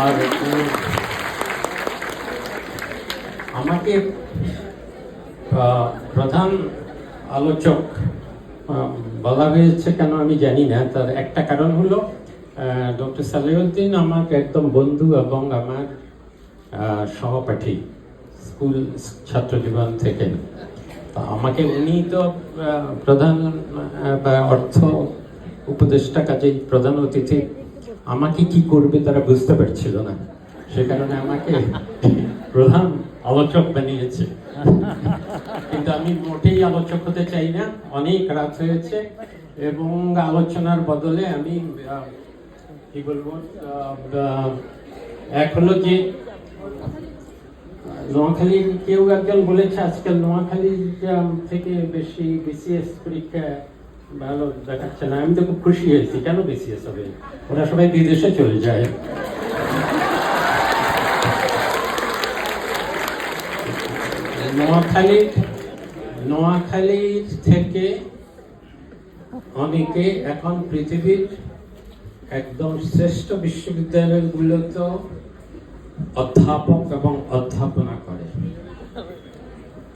আর আমাকে প্রধান আলোচক বলা হয়েছে কেন আমি জানি না। তার একটা কারণ হলো ডক্টর সালেউদ্দিন আমার একদম বন্ধু এবং আমার সহপাঠী স্কুল ছাত্র জীবন থেকে। আমাকে উনি তো প্রধান বা অর্থ উপদেষ্টা, কাজেই প্রধান অতিথি আমাকে কি করবে তারা বুঝতে পারছিল না। সে কারণে আমাকে প্রধান আলোচক বানিয়েছে। কিন্তু আমি মোটেই আলোচক হতে চাই না। অনেক রাত হয়েছে এবং আলোচনার বদলে আমি কি বলব এক হলো যে, নোয়াখালী কেউ একজন বলেছে, আজকাল নোয়াখালী থেকে বেশি বিসিএস পরীক্ষা ভালো দেখাচ্ছে না। আমি তো খুব খুশি হয়েছি। কেন বিসিএস হবে ওরা সবাই বিদেশে চলে যায়। নোয়াখালীর নোয়াখালীর থেকে অনেকে এখন পৃথিবীর একদম শ্রেষ্ঠ বিশ্ববিদ্যালয়গুলোতে অধ্যাপক এবং অধ্যাপনা করে।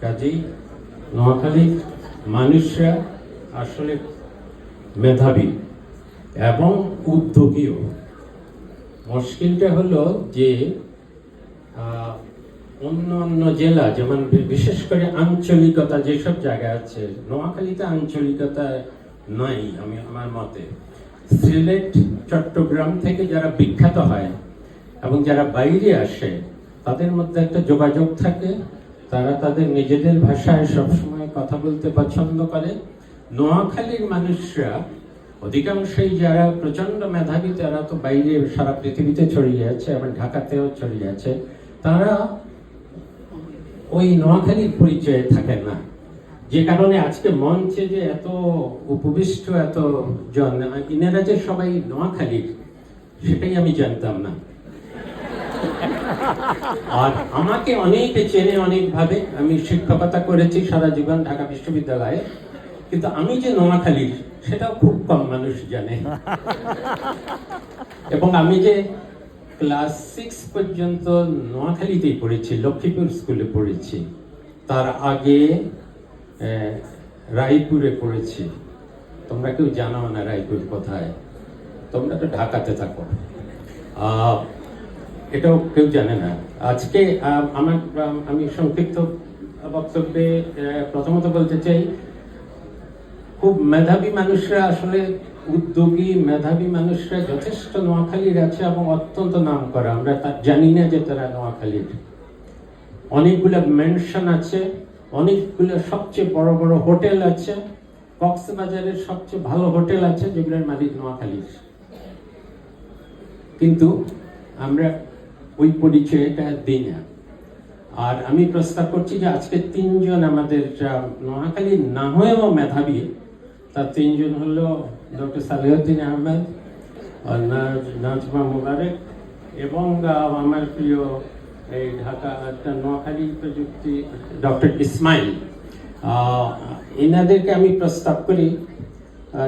কাজেই নোয়াখালীর মানুষরা আসলে মেধাবী এবং উদ্যোগীও। মুশকিলটা হলো যে অন্য অন্য জেলা, যেমন বিশেষ করে আঞ্চলিকতা যেসব জায়গা আছে, নোয়াখালীতে আঞ্চলিকতা নাই আমি, আমার মতে। সিলেট, চট্টগ্রাম থেকে যারা বিখ্যাত হয় এবং যারা বাইরে আসে, তাদের মধ্যে একটা যোগাযোগ থাকে। তারা তাদের নিজেদের ভাষায় সবসময় কথা বলতে পছন্দ করে। নোয়াখালীর মানুষরা, অধিকাংশই যারা প্রচণ্ড মেধাবী, তারা তো বাইরে সারা পৃথিবীতে ছড়িয়ে আছে এবং ঢাকাতেও ছড়িয়ে আছে, তারা ওই নোয়াখালীর পরিচয়ে থাকে না। যে কারণে আজকে মঞ্চে যে এত উপবিষ্ট, এত জন, ইনারা যে সবাই নোয়াখালীর সেটাই আমি জানতাম না। আর আমাকে অনেকে চেনে অনেকভাবে, আমি শিক্ষকতা করেছি সারা জীবন ঢাকা বিশ্ববিদ্যালয়ে। কিন্তু আমি যে নোয়াখালীর সেটাও খুব কম মানুষ জানে। এবং আমি যে ক্লাস সিক্স পর্যন্ত নোয়াখালীতেই পড়েছি লক্ষ্মীপুর স্কুলে পড়েছি তার আগে রায়পুরে পড়েছি। তোমরা কেউ জানো না রায়পুর কোথায়? তোমরা তো ঢাকাতে থাকো। আহ, এটাও কেউ জানে না। আজকে আমার আমি সংক্ষিপ্ত বক্তব্যে প্রথমত বলতে চাই খুব মেধাবী মানুষরা আসলে উদ্যোগী মেধাবী মানুষরা যথেষ্ট নোয়াখালীর আছে এবং অত্যন্ত নাম করা আমরা জানি না যে তারা নোয়াখালীর। অনেকগুলো মেনশন আছে অনেকগুলো সবচেয়ে বড় বড় হোটেল আছে কক্সবাজারের সবচেয়ে ভালো হোটেল আছে যেগুলোর মালিক নোয়াখালীর। কিন্তু আমরা ওই পরিচয়টা দিই না। আর আমি প্রস্তাব করছি যে আজকে তিনজন আমাদের আহ, নোয়াখালীর না হয়েও মেধাবী তার তিনজন হলো ডক্টর সালেউদ্দিন আহমেদ নাজমা মুবারক এবং আমার প্রিয় এই ঢাকা একটা নোয়াখালী প্রযুক্তি ডক্টর ইসমাইল। এনাদেরকে আমি প্রস্তাব করি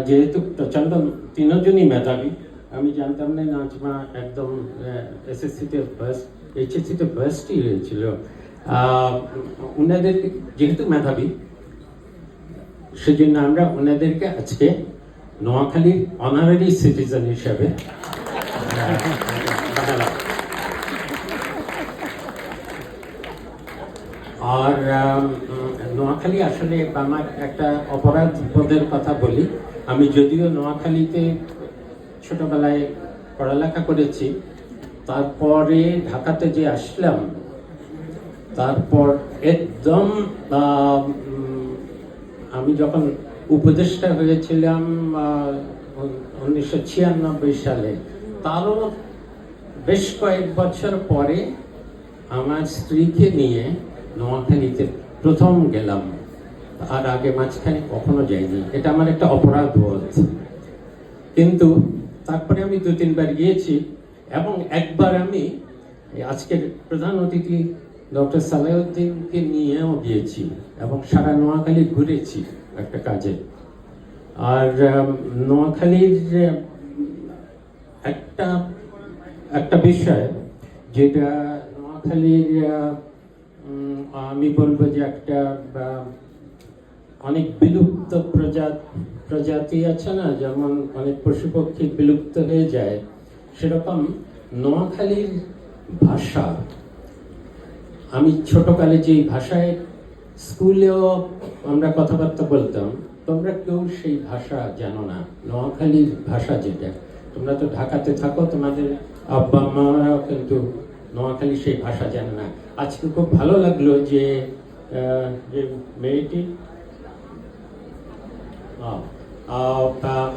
যেহেতু প্রচণ্ড তিনজনই মেধাবী। আমি জানতাম না নাজমা একদম এসএসসিতে ফার্স্ট এইচএসসিতে ফার্স্টই হয়েছিল। আহ, উনাদেরকে যেহেতু মেধাবী সেজন্য আমরা ওনাদেরকে আজকে নোয়াখালীর অনারারি সিটিজেন হিসাবে আর নোয়াখালী আসলে আমার একটা অপরাধ বোধের কথা বলি। আমি যদিও নোয়াখালীতে ছোটবেলায় পড়ালেখা করেছি, তারপরে ঢাকাতে যে আসলাম, তারপর একদম আমি যখন উপদেষ্টা হয়েছিলাম উনিশশো ছিয়ানব্বই সালে, তারও বেশ কয়েক বছর পরে আমার স্ত্রীকে নিয়ে নোয়াখালীতে প্রথম গেলাম। আর আগে মাঝখানে কখনো যাইনি। এটা আমার একটা অপরাধ বোধ। কিন্তু তারপরে আমি দু তিনবার গিয়েছি এবং একবার আমি আজকের প্রধান অতিথি ডক্টর সালাউদ্দিনকে নিয়েও গিয়েছি। এবং সারা নোয়াখালী ঘুরেছি একটা কাজে। আর নোয়াখালীর, একটা একটা বিষয় যেটা নোয়াখালীর আমি বলব যে একটা অনেক বিলুপ্ত প্রজাত প্রজাতি আছে না, যেমন অনেক পশু পক্ষী বিলুপ্ত হয়ে যায়, সেরকম নোয়াখালীর ভাষা, আমি ছোটকালে যে ভাষায় স্কুলেও আমরা কথাবার্তা বলতাম, তোমরা কেউ সেই ভাষা জানো না। নোয়াখালীর ভাষা যেটা, তোমরা তো ঢাকাতে থাকো, তোমাদের আব্বা মারাও কিন্তু নোয়াখালী সেই ভাষা জানে না। আজকে খুব ভালো লাগল যে যে মেয়েটি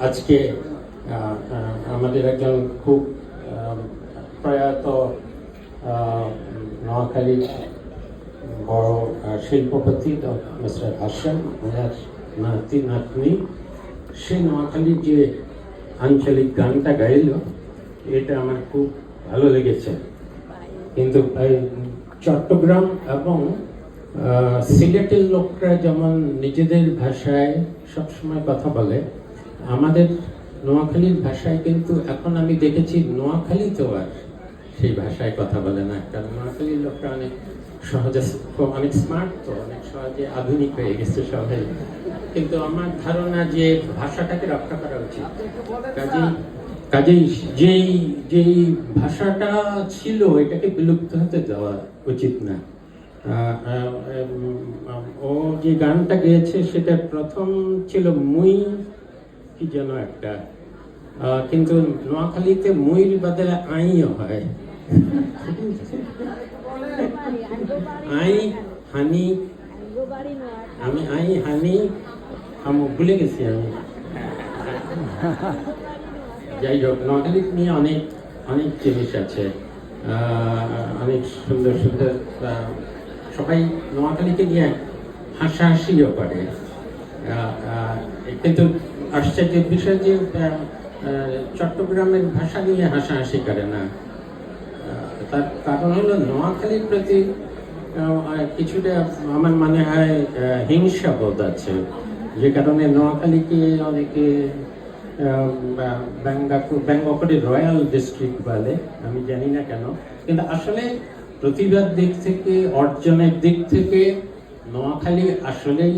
আজকে আমাদের একজন খুব প্রয়াত নোয়াখালীর বড় শিল্পপতি মিস্টার হাসান ওনার নাতি নাতনি। সে নোয়াখালীর যে আঞ্চলিক গানটা গাইল, এটা আমার খুব ভালো লেগেছে। কিন্তু চট্টগ্রাম এবং সিলেটের লোকরা যেমন নিজেদের ভাষায় সবসময় কথা বলে, আমাদের নোয়াখালীর ভাষায় কিন্তু এখন আমি দেখেছি নোয়াখালীতেও আর সেই ভাষায় কথা বলে না। কারণ নোয়াখালীর লোকরা অনেক সহজে অনেক স্মার্ট তো অনেক সহজে আধুনিক হয়ে গেছে সবাই। কিন্তু আমার ধারণা যে ভাষাটাকে রক্ষা করা উচিত। কাজেই কাজেই যেই যেই ভাষাটা ছিল, এটাকে বিলুপ্ত হতে দেওয়া উচিত না। ও যে গানটা গেয়েছে, সেটা প্রথম ছিল মুই, কি যেন একটা। কিন্তু নোয়াখালীতে মুইর বদলে আইও হয়। আই হানি আমি আই হানি আমি ভুলে গেছি আমি যাই হোক নোয়াখালী নিয়ে অনেক অনেক জিনিস আছে। অনেক সুন্দর সুন্দর সবাই নোয়াখালীকে নিয়ে হাসাহাসিও করে। কিন্তু আশ্চর্যের বিষয় যে চট্টগ্রামের ভাষা নিয়ে হাসাহাসি করে না। তার কারণ হলো নোয়াখালীর প্রতি কিছুটা আমার মনে হয় হিংসা বোধ আছে। যে কারণে নোয়াখালীকে অনেকে ব্যাঙ্গকরে রয়্যাল ডিস্ট্রিক্ট বলে, আমি জানি না কেন। কিন্তু আসলে প্রতিভার দিক থেকে, অর্জনের দিক থেকে নোয়াখালী আসলেই